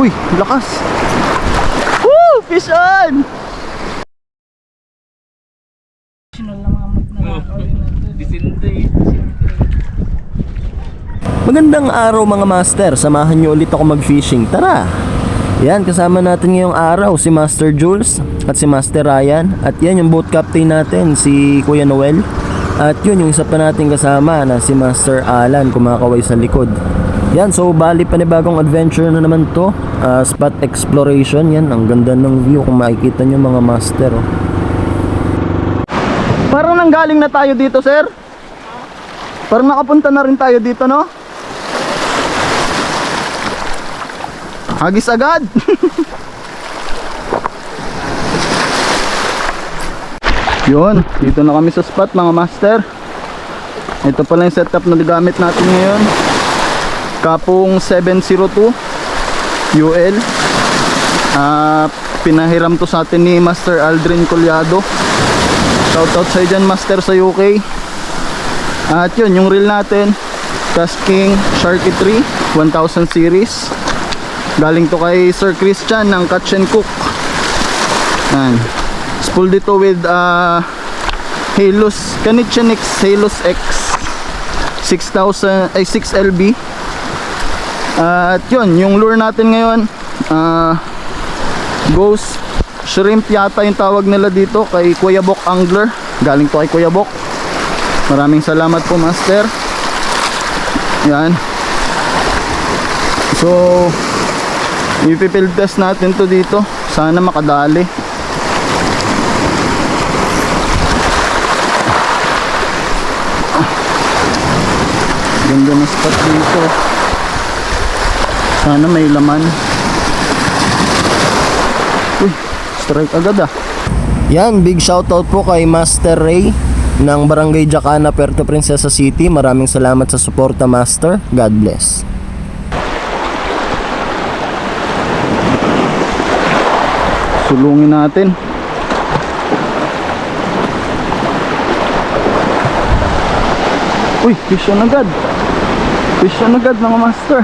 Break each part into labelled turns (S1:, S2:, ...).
S1: Uy, lakas. Woo! Fish on! Magandang araw mga master, samahan niyo ulit ako mag-fishing. Tara! Yan, kasama natin ngayong araw si Master Jules at si Master Ryan. At yan yung boat captain natin, si Kuya Noel. At yun yung isa pa natin kasama na si Master Alan kumakaway sa likod. Yan, so bali panibagong adventure na naman to. Ah, spot exploration, yan. Ang ganda ng view kung makikita nyo mga master. Oh. Parang nanggaling na tayo dito, sir. Parang nakapunta na rin tayo dito, no? Hagis agad. Yun, dito na kami sa spot mga master. Ito pala yung setup na gamit natin ngayon. Kapong 702 UL. Ah, pinahiram to sa atin ni Master Aldrin Collado. Shoutout sa dyan Master sa UK. At yun, yung reel natin, Tasking Sharky 3 1000 series. Galing to kay Sir Christian ng Catch and Cook. Yan. Spool dito with uh, Halos, Kanichenix Halos X 6000 ay 6LB. At yun, yung lure natin ngayon, uh, Ghost Shrimp yata yung tawag nila dito kay Kuya Bok Angler. Galing to kay Kuya Bok. Maraming salamat po, Master. Yan. So, ipipild test natin to dito. Sana makadali. Ganda na spot dito. Sana may laman. Uy, strike agad ah. Yan, big shoutout po kay Master Ray ng Barangay Jacana, Puerto Princesa City. Maraming salamat sa suporta, Master. God bless. Sulungin natin. Uy, fish on agad. Fish on agad mga master.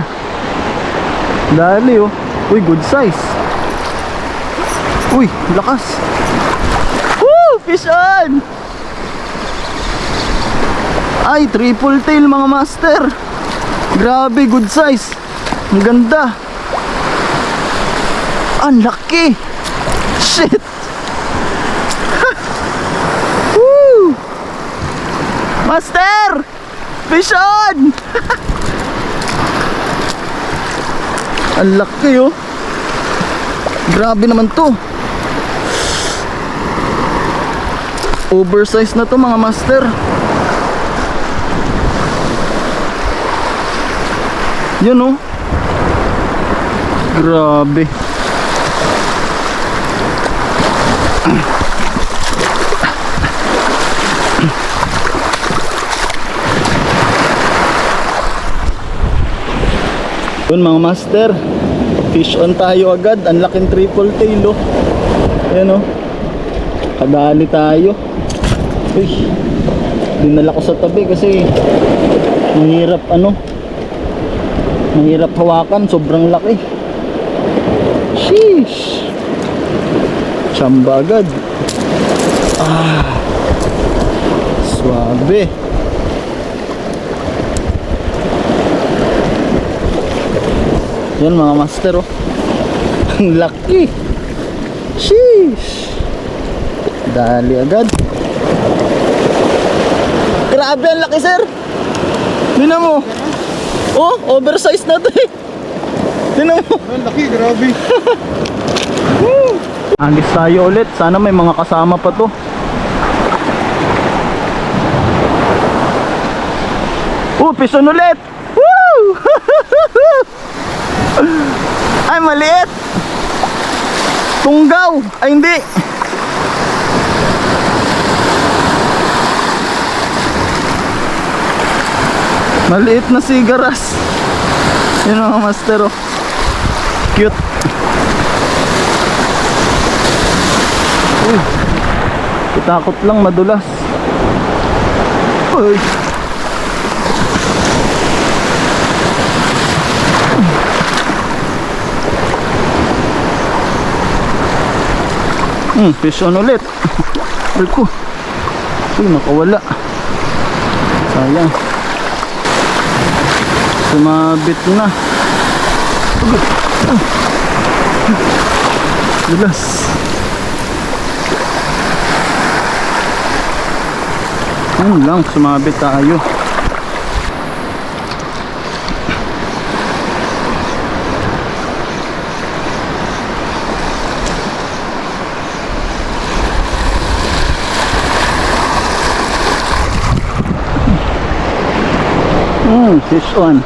S1: Dali oh. Uy, good size. Uy, lakas. Woo! Fish on! Ay, triple tail mga master. Grabe, good size. Ang ganda. Ang laki. Shit. Woo! Master! Fish on! Ang laki oh. Grabe naman to. Oversize na to mga master. Yun oh. Grabe. Yun mga master. Fish on tayo agad. Ang laking triple tail oh. Ayan oh. Kadali tayo. Uy. Dinala ko sa tabi kasi mahirap ano. Mahirap hawakan. Sobrang laki. Sheesh. Chamba agad. Ah. Suabe. Yan mga master oh. Ang laki. Sheesh. Dali agad. Grabe ang laki sir. Tingnan mo. Oh, oversize na to eh. Tingnan mo.
S2: Ang laki, grabe.
S1: Agis tayo ulit. Sana may mga kasama pa to. Oh, pison ulit. Woo! Ay, maliit. Tunggaw. Ay, hindi. Maliit na sigaras. Yun mga master oh. Cute. Uy. Takot lang madulas. Uy. Hmm, fish on ulit. Ay ko. Uy, nakawala. Sayang. Sumabit na. Agad. Ah. Dulas. Lang, sumabit tayo. Hmm, fish on.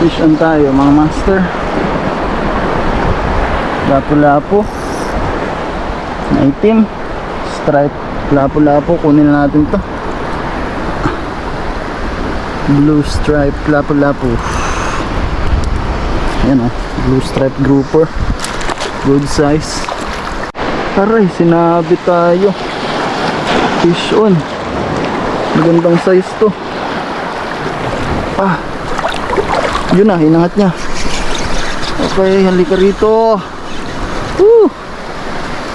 S1: Fish on tayo mga master. Lapu-lapu. Na itim. Stripe. Lapu-lapu. Kunin na natin to. Blue stripe lapu-lapu. Ayan o. Blue stripe grouper. Good size. Aray, sinabi tayo. Fish on. Magandang size to. Ah. Yun na, inangat niya. Okay, halika rito. Woo!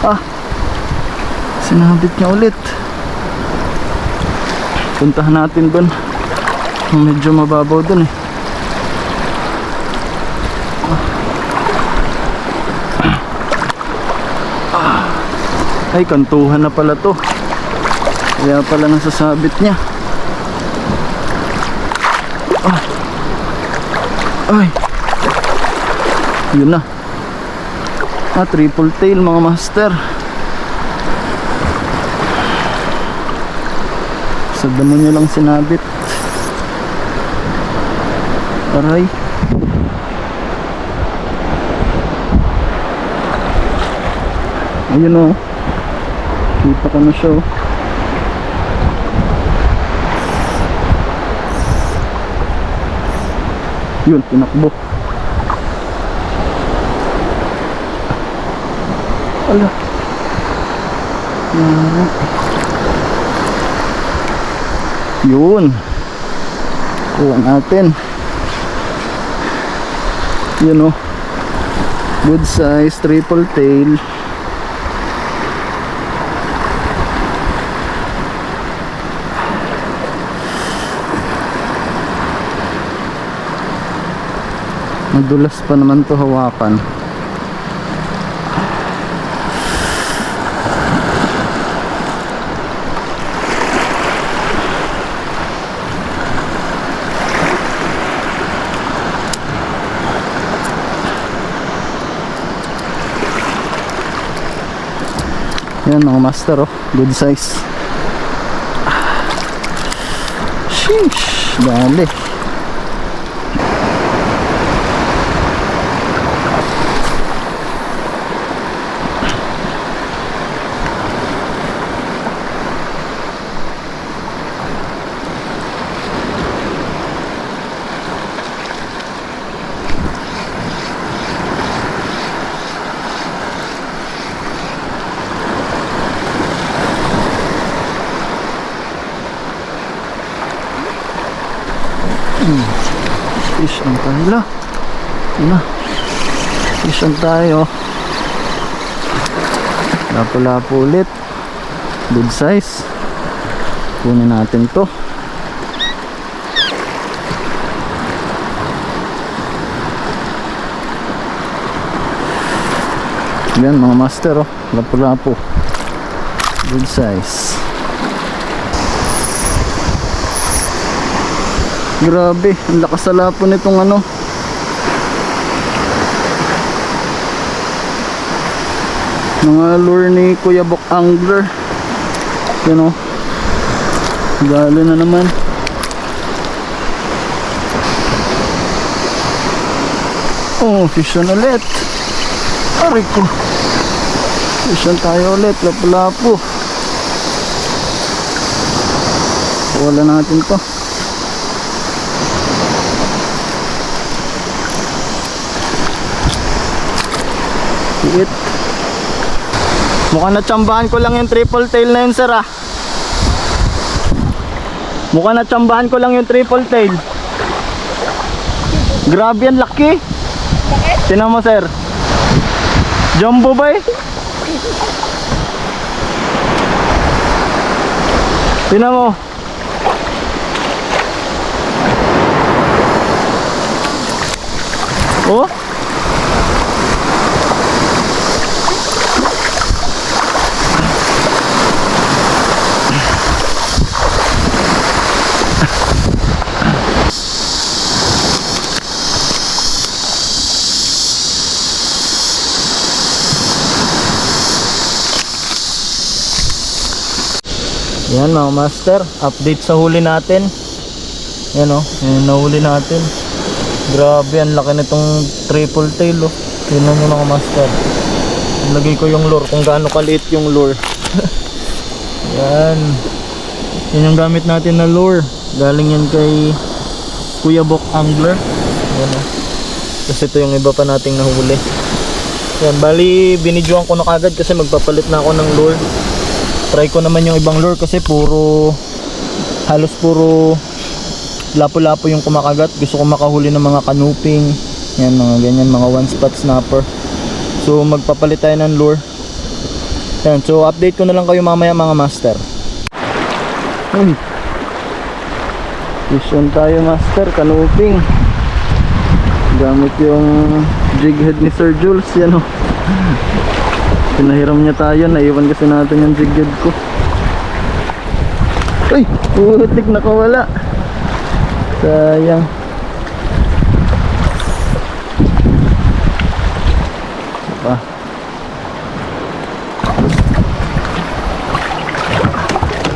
S1: Ah. Sinabit niya ulit. Puntahan natin doon. Medyo mababaw doon eh. Ah. Ay, kantuhan na pala to. Kaya pala nasasabit niya. Ay. Yun na. Ah, triple tail mga master. Sa damo niya lang sinabit. Aray. Ayun o. Kita ko na siya oh. Yun, tinakbo. Ala. Yun. Kuha natin. Yun o. Good size, triple tail. Madulas pa naman to hawakan. Yan mga master oh, good size. Sheesh, dali. Fish on tayo la. Na. Fish on tayo. Lapo-lapo ulit. Good size. Kunin natin to. Yan mga master oh. Lapo-lapo. Good size. Grabe, ang lakas sa lapo nitong ano. Mga lure ni Kuya Bok Angler. Yan o. Galo na naman. Oh, fish on ulit. Aray ko. Fish on tayo ulit. Lapu-lapu. Wala natin to. Liit. Mukhang natsambahan ko lang yung triple tail na yun sir ah. Mukhang natsambahan ko lang yung triple tail. Grabe yan, laki. Tinan mo sir. Jumbo ba eh? Tinan mo. Oh? Yan mga master, update sa huli natin. Yan o, yan nahuli natin. Grabe, ang laki nitong triple tail oh. Tingnan nyo mga master. Lagay ko yung lure kung gaano kaliit yung lure. yan. Yan yung gamit natin na lure. Galing yan kay Kuya Bok Angler. Yan o. Kasi ito yung iba pa nating nahuli. Yan, bali binidyoan ko na kagad kasi magpapalit na ako ng lure try ko naman yung ibang lure kasi puro halos puro lapo-lapo yung kumakagat. Gusto ko makahuli ng mga kanuping yan mga ganyan mga one spot snapper. So magpapalit tayo ng lure. Yan so update ko na lang kayo mamaya mga master. Uy. fish on tayo master kanuping. Gamit yung jig head ni Sir Jules yan o Pinahiram niya tayo, naiwan kasi natin yung jigged ko. Uy! Putik nakawala. Sayang. Pa.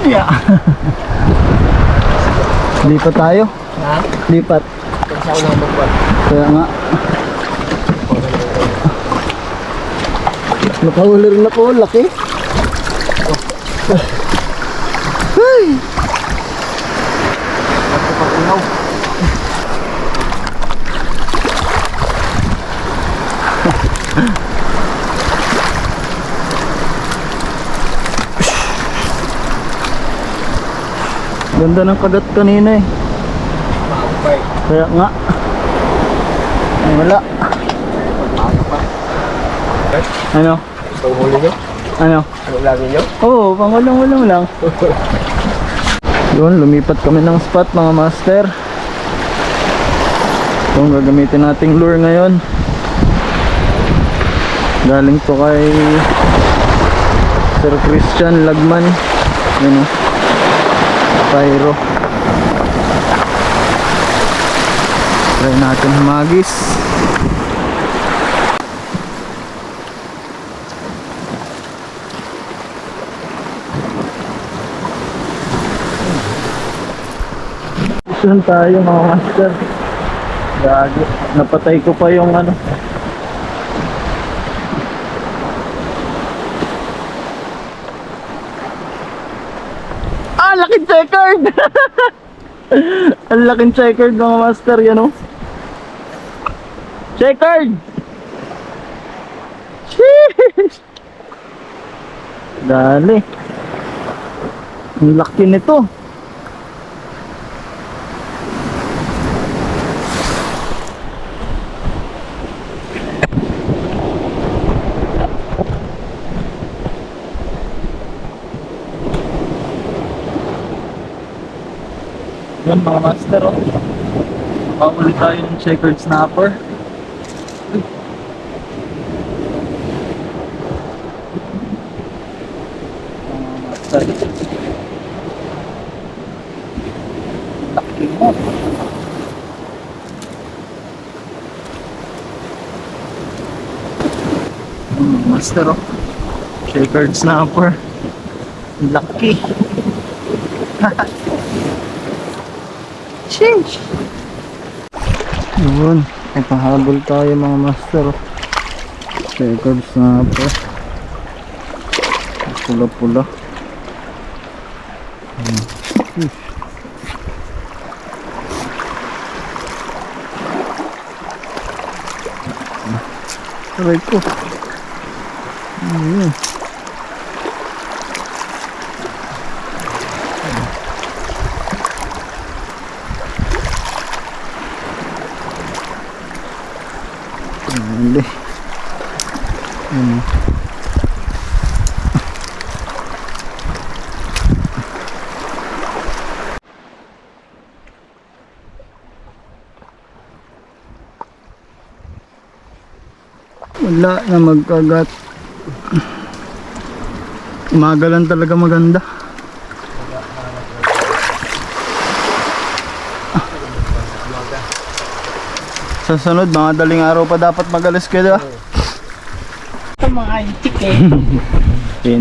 S1: Yeah. Lipat tayo.
S2: Ha?
S1: Lipat. Kaya nga. Nakahuli rin ako, laki. Ay! Ganda ng kagat kanina eh. Kaya nga. Ay, wala. Ano?
S2: Ito ang huli nyo?
S1: Ano?
S2: Ano lagi nyo?
S1: Oo, oh, pangulang-ulang lang. Yun, lumipat kami ng spot mga master. Ito ang gagamitin nating lure ngayon. Galing to kay Sir Christian Lagman. Yun o. Pyro. Try natin humagis. Saan tayo mga master? Gago. Napatay ko pa yung ano. Ah, laking checkered! Ang laking checkered mga master, yan o. Checkered! Sheesh! Dali. Ang laki nito. Yan mga master oh. Pakuli tayo ng checkered snapper. Mga master. Oh. Checkered snapper. Laki. Sheesh! Yun, may pahabol tayo mga master. Checkered snapper. Pula-pula. Hmm. Sheesh. Aray ko. Ayun. Dali. Ano? Wala na magkagat. Umaga lang talaga maganda. Sa sunod, mga daling araw pa dapat magalis ka da.
S3: Ito mga antik eh.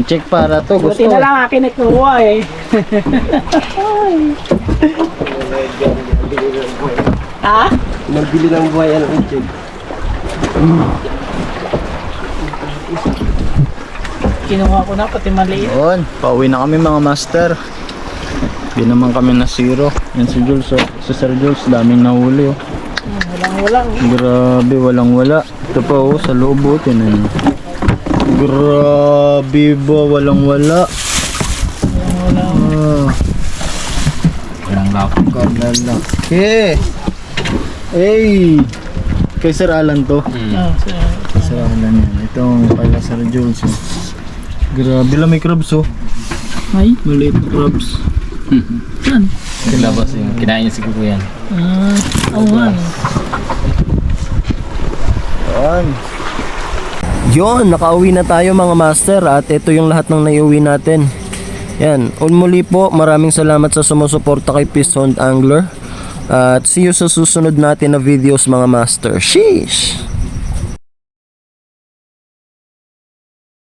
S1: Check para to, gusto.
S3: Buti na lang akin nagkuha eh. ha?
S2: Nagbili ng buhay ang ichig.
S3: Kinuha ko na pati maliit.
S1: Yun, pauwi na kami mga master. Di naman kami na zero. Yan si Jules, oh. si Sir Jules, daming nahuli oh.
S3: Hmm, Walang walang.
S1: Grabe, walang wala. Ito pa oh, sa loob oh, tinan. Grabe ba, walang wala.
S3: Walang walang.
S1: Ah,
S2: Walang lapot.
S1: karnala. Okay. Hey! Kay Sir Alan to.
S3: Ah, so,
S1: Sir. Itong pala Sir Jules. oh. Grabe lang may crabs oh.
S3: ay,
S1: Maliit na crabs.
S3: yan.
S2: Labas yun. Kinain niya siguro yan.
S3: Ah, oo nga. no.
S1: Yan.
S4: Yon, nakauwi na tayo mga master at ito yung lahat ng naiuwi natin. Yan, un muli po, maraming salamat sa sumusuporta kay Piston Angler. At see you sa susunod natin na videos mga master. Sheesh!